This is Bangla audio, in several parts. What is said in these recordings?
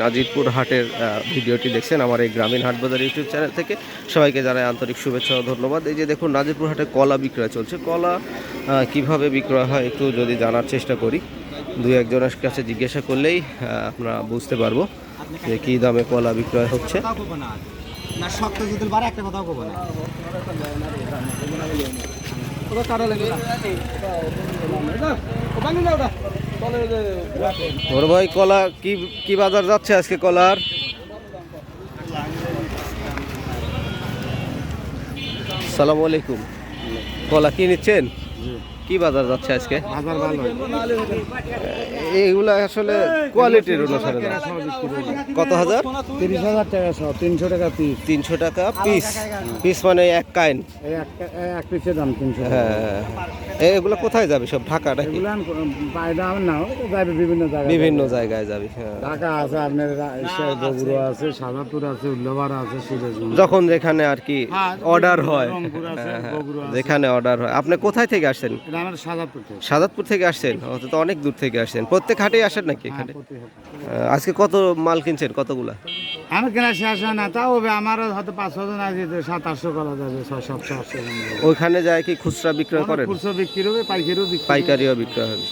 নাজিরপুর হাটের ভিডিওটি দেখছেন আমার এই গ্রামীণ হাট বাজার ইউটিউব চ্যানেল থেকে। সবাইকে জানাই আন্তরিক শুভেচ্ছা ও ধন্যবাদ। এই যে দেখুন, নাজিরপুর হাটে কলা বিক্রয় চলছে। কলা কীভাবে বিক্রয় হয় একটু যদি জানার চেষ্টা করি। দুই একজনের কাছে জিজ্ঞাসা করলেই আমরা বুঝতে পারব যে কী দামে কলা বিক্রয় হচ্ছে। একটা ওর ভাই কলা কি কি বাজার যাচ্ছে আজকে কলার? সালাম আলাইকুম। কলা কি নিচ্ছেন? কি বাজার যাচ্ছে আজকে? বাজার ভালো। এইগুলা আসলে কোয়ালিটির অনুসারে কত হাজার? তিরিশ হাজার টাকা সহ তিনশো টাকা পিস তিনশো টাকা পিস পিস মানে এক কাইন। এক পিসের দাম তিনশো হ্যাঁ এগুলো কোথায় যাবে সব? ঢাকা নাকি যাবে বিভিন্ন জায়গায়। বিভিন্ন জায়গায় যাবে হ্যাঁ। ঢাকা আছে আপনার বগুড়া আছে সাজাপুর আছে উল্লাপাড়া আছে যখন যেখানে আর কি হ্যাঁ, অর্ডার হয় হ্যাঁ, হ্যাঁ। যেখানে অর্ডার হয়। আপনি কোথায় থেকে আসছেন? সাদাতপুর থেকে। আসছেন? তো অনেক দূর থেকে আসছেন। প্রত্যেক হাটেই আসেন নাকি হ্যাঁ, এখানে? হাটে। আজকে কত মাল কিনছেন? কতগুলা? আমার কেনা শেষ হয় না তাও আমারও হয়তো পাঁচ ছজন আছে সাত আটশো করা যাবে ছয় সাতশো আটশো ওইখানে যায় কি খুচরা বিক্রয় করেন? খুচরো বিক্রি হবে পাইকারিও বিক্রি পাইকারিও বিক্রয় হবে।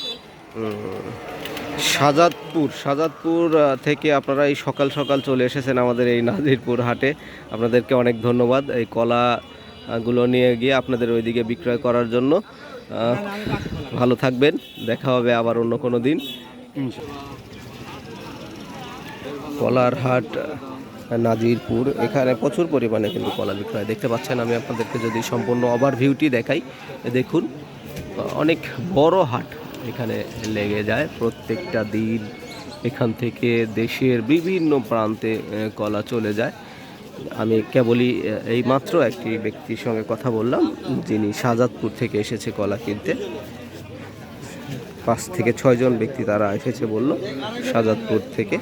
সাজাদপুর সাজাদপুর থেকে আপনারা এই সকাল সকাল চলে এসেছেন আমাদের এই নাজিরপুর হাটে। আপনাদেরকে অনেক ধন্যবাদ এই কলা গুলো নিয়ে গিয়ে আপনাদের ওইদিকে বিক্রয় করার জন্য। ভালো থাকবেন। দেখা হবে আবার অন্য কোনো দিন। কলার হাট নাজিরপুর, এখানে প্রচুর পরিমাণে কিন্তু কলা বিক্রয় দেখতে পাচ্ছেন। আমি আপনাদেরকে যদি সম্পূর্ণ ওভারভিউটি দেখাই, দেখুন, অনেক বড় হাট এখানে লেগে যায়। প্রত্যেকটা দিন এখান থেকে দেশের বিভিন্ন প্রান্তে কলা চলে যায়। আমি কেবলই এই মাত্র একটি ব্যক্তির সঙ্গে কথা বললাম, যিনি শাহজাদপুর থেকে এসেছে কলা কিনতে। পাঁচ থেকে ছয়জন ব্যক্তি তারা এসেছে বলল, শাহজাদপুর থেকে।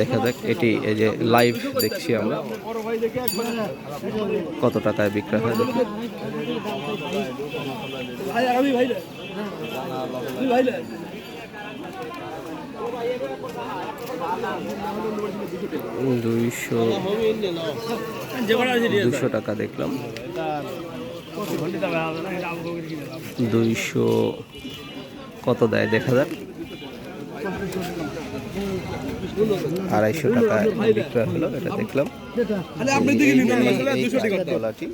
দেখা যাক, এটি, এই যে লাইভ দেখছি আমরা কত টাকায় বিক্রয় হয় দেখি। দুইশো দুশো টাকা দেখলাম। দুইশো কত দেয় দেখা যাক? আড়াইশো টাকা বিক্রয় হলো এটা দেখলাম। কলাটি।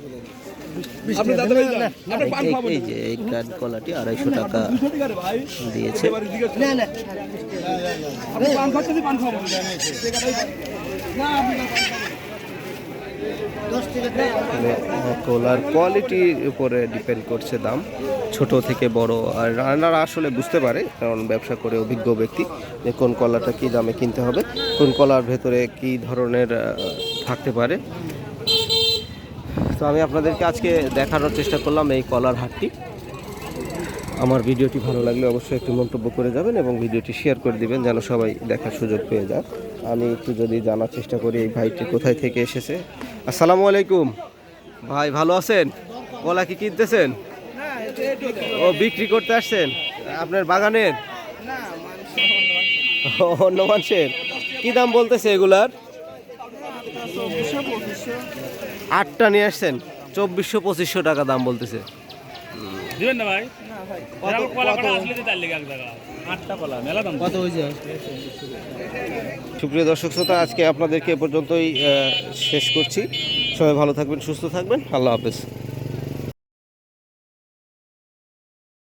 এই- এই যে এই কাঠ কলাটি আড়াইশো টাকা দিয়েছে। মানে, কলার কোয়ালিটির উপরে ডিপেন্ড করছে দাম। ছোট থেকে বড়, আর রান্নারা আসলে বুঝতে পারে, কারণ ব্যবসা করে অভিজ্ঞ ব্যক্তি যে কোন কলাটা কী দামে কিনতে হবে, কোন কলার ভেতরে কী ধরনের থাকতে পারে। তো আমি আপনাদেরকে আজকে দেখানোর চেষ্টা করলাম এই কলার হাটটি। আমার ভিডিওটি ভালো লাগলে অবশ্যই একটু মন্তব্য করে যাবেন এবং ভিডিওটি শেয়ার করে দিবেন, যেন সবাই দেখার সুযোগ পেয়ে যায় আমি একটু যদি জানার চেষ্টা করি, এই ভাইটি কোথায় থেকে এসেছে। আসসালামু আলাইকুম। ভাই, ভালো আছেন? কলা কি কিনতেছেন? ও বিক্রি করতে আসছেন? আপনার বাগানের? ও, অন্য মানুষের? কি দাম বলতেছে এগুলার? আটটা নিয়ে আসছেন চব্বিশশো পঁচিশশো টাকা দাম বলতেছে। সুপ্রিয় দর্শক শ্রোতা আজকে আপনাদেরকে এ পর্যন্তই শেষ করছি। সবাই ভালো থাকবেন সুস্থ থাকবেন। আল্লাহ হাফেজ।